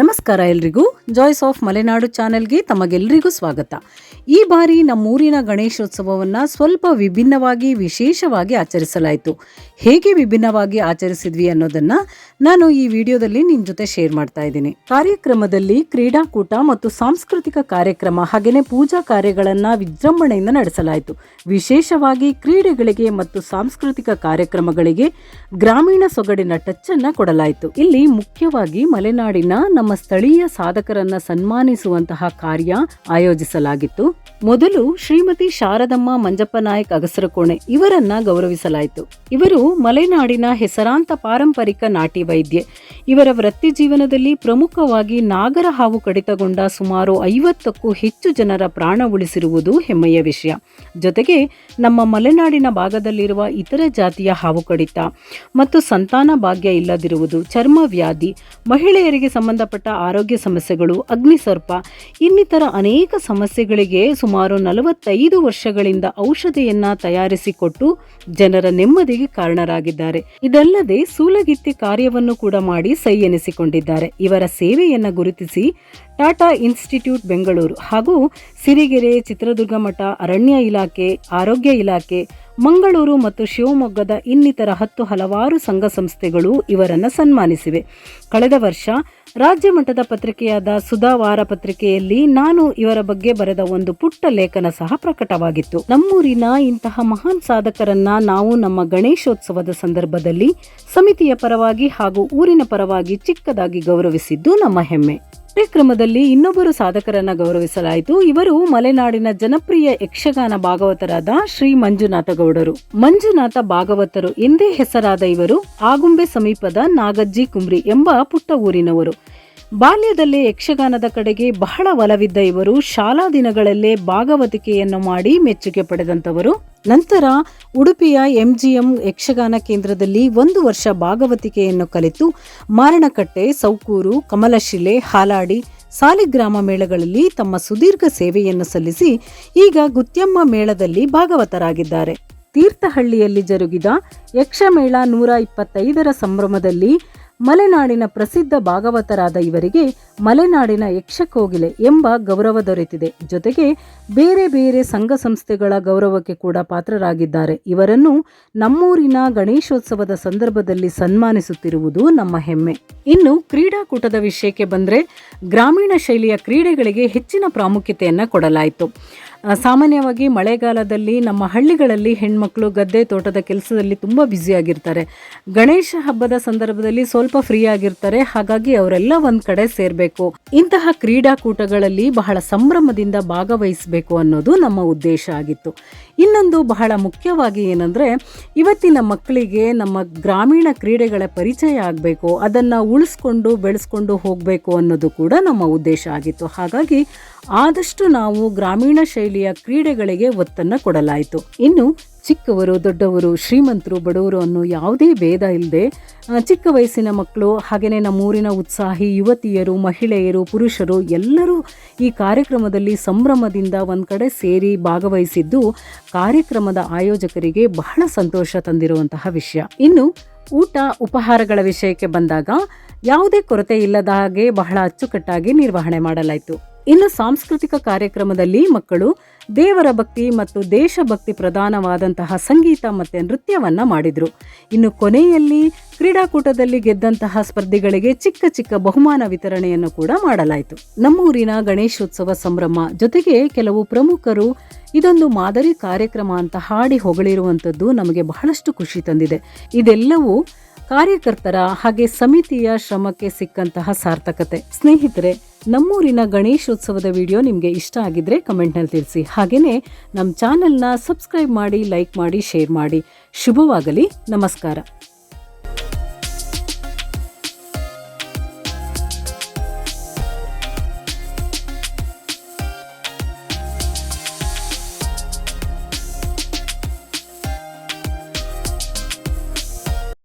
ನಮಸ್ಕಾರ ಎಲ್ರಿಗೂ. Joys of Malenadu ಚಾನೆಲ್ಗೆ ತಮಗೆಲ್ಲರಿಗೂ ಸ್ವಾಗತ. ಈ ಬಾರಿ ನಮ್ಮೂರಿನ ಗಣೇಶೋತ್ಸವವನ್ನು ಸ್ವಲ್ಪ ವಿಭಿನ್ನವಾಗಿ, ವಿಶೇಷವಾಗಿ ಆಚರಿಸಲಾಯಿತು. ಹೇಗೆ ವಿಭಿನ್ನವಾಗಿ ಆಚರಿಸಿದ್ವಿ ಅನ್ನೋದನ್ನ ನಾನು ಈ ವಿಡಿಯೋದಲ್ಲಿ ನಿಮ್ಮ ಜೊತೆ ಶೇರ್ ಮಾಡ್ತಾ ಇದ್ದೀನಿ. ಕಾರ್ಯಕ್ರಮದಲ್ಲಿ ಕ್ರೀಡಾಕೂಟ ಮತ್ತು ಸಾಂಸ್ಕೃತಿಕ ಕಾರ್ಯಕ್ರಮ ಹಾಗೆಯೇ ಪೂಜಾ ಕಾರ್ಯಗಳನ್ನ ವಿಜೃಂಭಣೆಯಿಂದ ನಡೆಸಲಾಯಿತು. ವಿಶೇಷವಾಗಿ ಕ್ರೀಡೆಗಳಿಗೆ ಮತ್ತು ಸಾಂಸ್ಕೃತಿಕ ಕಾರ್ಯಕ್ರಮಗಳಿಗೆ ಗ್ರಾಮೀಣ ಸೊಗಡಿನ ಟಚ್ ಅನ್ನ ಕೊಡಲಾಯಿತು. ಇಲ್ಲಿ ಮುಖ್ಯವಾಗಿ ಮಲೆನಾಡಿನ ನಮ್ಮ ಸ್ಥಳೀಯ ಸಾಧಕರನ್ನ ಸನ್ಮಾನಿಸುವಂತಹ ಕಾರ್ಯ ಆಯೋಜಿಸಲಾಗಿತ್ತು. ಮೊದಲು ಶ್ರೀಮತಿ ಶಾರದಮ್ಮ ಮಂಜಪ್ಪ ನಾಯಕ್ ಅಗಸರಕೋಣೆ ಇವರನ್ನ ಗೌರವಿಸಲಾಯಿತು. ಇವರು ಮಲೆನಾಡಿನ ಹೆಸರಾಂತ ಪಾರಂಪರಿಕ ನಾಟಿ ವೈದ್ಯೆ. ಇವರ ವೃತ್ತಿ ಜೀವನದಲ್ಲಿ ಪ್ರಮುಖವಾಗಿ ನಾಗರ ಹಾವು ಕಡಿತಗೊಂಡ ಸುಮಾರು ಐವತ್ತಕ್ಕೂ ಹೆಚ್ಚು ಜನರ ಪ್ರಾಣ ಉಳಿಸಿರುವುದು ಹೆಮ್ಮೆಯ ವಿಷಯ. ಜೊತೆಗೆ ನಮ್ಮ ಮಲೆನಾಡಿನ ಭಾಗದಲ್ಲಿರುವ ಇತರ ಜಾತಿಯ ಹಾವು ಕಡಿತ. ಮತ್ತು ಸಂತಾನ ಭಾಗ್ಯ ಇಲ್ಲದಿರುವುದು ಚರ್ಮ ವ್ಯಾಧಿ. ಮಹಿಳೆಯರಿಗೆ ಸಂಬಂಧಪಟ್ಟ ಆರೋಗ್ಯ ಸಮಸ್ಯೆಗಳು, ಅಗ್ನಿಸರ್ಪ, ಇನ್ನಿತರ ಅನೇಕ ಸಮಸ್ಯೆಗಳಿಗೆ ಸುಮಾರು ನಲವತ್ತೈದು ವರ್ಷಗಳಿಂದ ಔಷಧಿಯನ್ನ ತಯಾರಿಸಿಕೊಟ್ಟು ಜನರ ನೆಮ್ಮದಿಗೆ ಕಾರಣರಾಗಿದ್ದಾರೆ. ಇದಲ್ಲದೆ ಸೂಲಗಿತ್ತಿ ಕಾರ್ಯವನ್ನು ಕೂಡ ಮಾಡಿ ಸೈ ಎನಿಸಿಕೊಂಡಿದ್ದಾರೆ. ಇವರ ಸೇವೆಯನ್ನು ಗುರುತಿಸಿ ಟಾಟಾ ಇನ್ಸ್ಟಿಟ್ಯೂಟ್ ಬೆಂಗಳೂರು ಹಾಗೂ ಸಿರಿಗೆರೆ ಚಿತ್ರದುರ್ಗ ಮಠ ಅರಣ್ಯ ಇಲಾಖೆ, ಆರೋಗ್ಯ ಇಲಾಖೆ ಮಂಗಳೂರು ಮತ್ತು ಶಿವಮೊಗ್ಗದ ಇನ್ನಿತರ ಹತ್ತು ಹಲವಾರು ಸಂಘ ಸಂಸ್ಥೆಗಳು ಇವರನ್ನು ಸನ್ಮಾನಿಸಿವೆ. ಕಳೆದ ವರ್ಷ ರಾಜ್ಯ ಮಟ್ಟದ ಪತ್ರಿಕೆಯಾದ ಸುಧಾವಾರ ಪತ್ರಿಕೆಯಲ್ಲಿ ನಾನು ಇವರ ಬಗ್ಗೆ ಬರೆದ ಒಂದು ಪುಟ್ಟ ಲೇಖನ ಸಹ ಪ್ರಕಟವಾಗಿತ್ತು. ನಮ್ಮೂರಿನ ಇಂತಹ ಮಹಾನ್ ಸಾಧಕರನ್ನ ನಾವು ನಮ್ಮ ಗಣೇಶೋತ್ಸವದ ಸಂದರ್ಭದಲ್ಲಿ ಸಮಿತಿಯ ಪರವಾಗಿ ಹಾಗೂ ಊರಿನ ಪರವಾಗಿ ಚಿಕ್ಕದಾಗಿ ಗೌರವಿಸಿದ್ದು ನಮ್ಮ ಹೆಮ್ಮೆ. ಕಾರ್ಯಕ್ರಮದಲ್ಲಿ ಇನ್ನೊಬ್ಬರು ಸಾಧಕರನ್ನ ಗೌರವಿಸಲಾಯಿತು. ಇವರು ಮಲೆನಾಡಿನ ಜನಪ್ರಿಯ ಯಕ್ಷಗಾನ ಭಾಗವತರಾದ ಶ್ರೀ ಮಂಜುನಾಥ ಗೌಡರು ಮಂಜುನಾಥ ಭಾಗವತರು ಎಂದೇ ಹೆಸರಾದ ಇವರು ಆಗುಂಬೆ ಸಮೀಪದ ನಾಗಜ್ಜಿ ಕುಂಬ್ರಿ ಎಂಬ ಪುಟ್ಟ ಊರಿನವರು. ಬಾಲ್ಯದಲ್ಲೇ ಯಕ್ಷಗಾನದ ಕಡೆಗೆ ಬಹಳ ಒಲವಿದ್ದ ಇವರು ಶಾಲಾ ದಿನಗಳಲ್ಲೇ ಭಾಗವತಿಕೆಯನ್ನು ಮಾಡಿ ಮೆಚ್ಚುಗೆ ಪಡೆದಂತವರು ನಂತರ ಉಡುಪಿಯ ಎಂಜಿಎಂ ಯಕ್ಷಗಾನ ಕೇಂದ್ರದಲ್ಲಿ ಒಂದು ವರ್ಷ ಭಾಗವತಿಕೆಯನ್ನು ಕಲಿತು ಮಾರಣಕಟ್ಟೆ, ಸೌಕೂರು, ಕಮಲಶಿಲೆ, ಹಾಲಾಡಿ, ಸಾಲಿಗ್ರಾಮ ಮೇಳಗಳಲ್ಲಿ ತಮ್ಮ ಸುದೀರ್ಘ ಸೇವೆಯನ್ನು ಸಲ್ಲಿಸಿ ಈಗ ಗುತ್ಯಮ್ಮ ಮೇಳದಲ್ಲಿ ಭಾಗವತರಾಗಿದ್ದಾರೆ. ತೀರ್ಥಹಳ್ಳಿಯಲ್ಲಿ ಜರುಗಿದ ಯಕ್ಷಮೇಳ ನೂರ ಇಪ್ಪತ್ತೈದರ ಸಂಭ್ರಮದಲ್ಲಿ ಮಲೆನಾಡಿನ ಪ್ರಸಿದ್ಧ ಭಾಗವತರಾದ ಇವರಿಗೆ ಮಲೆನಾಡಿನ ಯಕ್ಷಕೋಗಿಲೆ ಎಂಬ ಗೌರವ ದೊರೆತಿದೆ. ಜೊತೆಗೆ ಬೇರೆ ಬೇರೆ ಸಂಘ ಸಂಸ್ಥೆಗಳ ಗೌರವಕ್ಕೆ ಕೂಡ ಪಾತ್ರರಾಗಿದ್ದಾರೆ. ಇವರನ್ನು ನಮ್ಮೂರಿನ ಗಣೇಶೋತ್ಸವದ ಸಂದರ್ಭದಲ್ಲಿ ಸನ್ಮಾನಿಸುತ್ತಿರುವುದು ನಮ್ಮ ಹೆಮ್ಮೆ. ಇನ್ನು ಕ್ರೀಡಾಕೂಟದ ವಿಷಯಕ್ಕೆ ಬಂದರೆ ಗ್ರಾಮೀಣ ಶೈಲಿಯ ಕ್ರೀಡೆಗಳಿಗೆ ಹೆಚ್ಚಿನ ಪ್ರಾಮುಖ್ಯತೆಯನ್ನು ಕೊಡಲಾಯಿತು. ಸಾಮಾನ್ಯವಾಗಿ ಮಳೆಗಾಲದಲ್ಲಿ ನಮ್ಮ ಹಳ್ಳಿಗಳಲ್ಲಿ ಹೆಣ್ಮಕ್ಳು ಗದ್ದೆ ತೋಟದ ಕೆಲಸದಲ್ಲಿ ತುಂಬ ಬ್ಯುಸಿಯಾಗಿರ್ತಾರೆ ಗಣೇಶ ಹಬ್ಬದ ಸಂದರ್ಭದಲ್ಲಿ ಸ್ವಲ್ಪ ಫ್ರೀ ಆಗಿರ್ತಾರೆ. ಹಾಗಾಗಿ ಅವರೆಲ್ಲ ಒಂದು ಕಡೆ ಸೇರಬೇಕು. ಇಂತಹ ಕ್ರೀಡಾಕೂಟಗಳಲ್ಲಿ ಬಹಳ ಸಂಭ್ರಮದಿಂದ ಭಾಗವಹಿಸಬೇಕು ಅನ್ನೋದು ನಮ್ಮ ಉದ್ದೇಶ ಆಗಿತ್ತು. ಇನ್ನೊಂದು ಬಹಳ ಮುಖ್ಯವಾಗಿ ಏನಂದ್ರೆ, ಇವತ್ತಿನ ಮಕ್ಕಳಿಗೆ ನಮ್ಮ ಗ್ರಾಮೀಣ ಕ್ರೀಡೆಗಳ ಪರಿಚಯ ಆಗಬೇಕು, ಅದನ್ನ ಉಳಿಸ್ಕೊಂಡು ಬೆಳೆಸ್ಕೊಂಡು ಹೋಗಬೇಕು ಅನ್ನೋದು ಕೂಡ ನಮ್ಮ ಉದ್ದೇಶ ಆಗಿತ್ತು. ಹಾಗಾಗಿ ಆದಷ್ಟು ನಾವು ಗ್ರಾಮೀಣ ಶೈಲಿಯ ಕ್ರೀಡೆಗಳಿಗೆ ಒತ್ತನ್ನು ಕೊಡಲಾಯಿತು. ಇನ್ನು ಚಿಕ್ಕವರು, ದೊಡ್ಡವರು, ಶ್ರೀಮಂತರು, ಬಡವರು ಅನ್ನೋ ಯಾವುದೇ ಭೇದ ಇಲ್ಲದೆ ಚಿಕ್ಕ ವಯಸ್ಸಿನ ಮಕ್ಕಳು ಹಾಗೆಯೇ ನಮ್ಮೂರಿನ ಉತ್ಸಾಹಿ ಯುವತಿಯರು, ಮಹಿಳೆಯರು, ಪುರುಷರು ಎಲ್ಲರೂ ಈ ಕಾರ್ಯಕ್ರಮದಲ್ಲಿ ಸಂಭ್ರಮದಿಂದ ಒಂದು ಕಡೆ ಸೇರಿ ಭಾಗವಹಿಸಿದ್ದು ಕಾರ್ಯಕ್ರಮದ ಆಯೋಜಕರಿಗೆ ಬಹಳ ಸಂತೋಷ ತಂದಿರುವಂತಹ ವಿಷಯ. ಇನ್ನು ಊಟ ಉಪಹಾರಗಳ ವಿಷಯಕ್ಕೆ ಬಂದಾಗ ಯಾವುದೇ ಕೊರತೆ ಇಲ್ಲದ ಹಾಗೆ ಬಹಳ ಅಚ್ಚುಕಟ್ಟಾಗಿ ನಿರ್ವಹಣೆ ಮಾಡಲಾಯಿತು. ಇನ್ನು ಸಾಂಸ್ಕೃತಿಕ ಕಾರ್ಯಕ್ರಮದಲ್ಲಿ ಮಕ್ಕಳು ದೇವರ ಭಕ್ತಿ ಮತ್ತು ದೇಶಭಕ್ತಿ ಪ್ರಧಾನವಾದಂತಹ ಸಂಗೀತ ಮತ್ತು ನೃತ್ಯವನ್ನು ಮಾಡಿದರು. ಇನ್ನು ಕೊನೆಯಲ್ಲಿ ಕ್ರೀಡಾಕೂಟದಲ್ಲಿ ಗೆದ್ದಂತಹ ಸ್ಪರ್ಧಿಗಳಿಗೆ ಚಿಕ್ಕ ಚಿಕ್ಕ ಬಹುಮಾನ ವಿತರಣೆಯನ್ನು ಕೂಡ ಮಾಡಲಾಯಿತು. ನಮ್ಮೂರಿನ ಗಣೇಶೋತ್ಸವ ಸಂಭ್ರಮ ಜೊತೆಗೆ ಕೆಲವು ಪ್ರಮುಖರು ಇದೊಂದು ಮಾದರಿ ಕಾರ್ಯಕ್ರಮ ಅಂತ ಹಾಡಿ ಹೊಗಳಿರುವಂಥದ್ದು ನಮಗೆ ಬಹಳಷ್ಟು ಖುಷಿ ತಂದಿದೆ. ಇದೆಲ್ಲವೂ ಕಾರ್ಯಕರ್ತರ ಹಾಗೆ ಸಮಿತಿಯ ಶ್ರಮಕ್ಕೆ ಸಿಕ್ಕಂತಹ ಸಾರ್ಥಕತೆ. ಸ್ನೇಹಿತರೆ ನಮ್ಮೂರಿನ ಗಣೇಶೋತ್ಸವದ ವಿಡಿಯೋ ನಿಮಗೆ ಇಷ್ಟ ಆಗಿದ್ರೆ ಕಮೆಂಟ್ನಲ್ಲಿ ತಿಳಿಸಿ. ಹಾಗೆಯೇ ನಮ್ಮ ಚಾನೆಲ್ನ ಸಬ್ಸ್ಕ್ರೈಬ್ ಮಾಡಿ, ಲೈಕ್ ಮಾಡಿ, ಶೇರ್ ಮಾಡಿ. ಶುಭವಾಗಲಿ. ನಮಸ್ಕಾರ.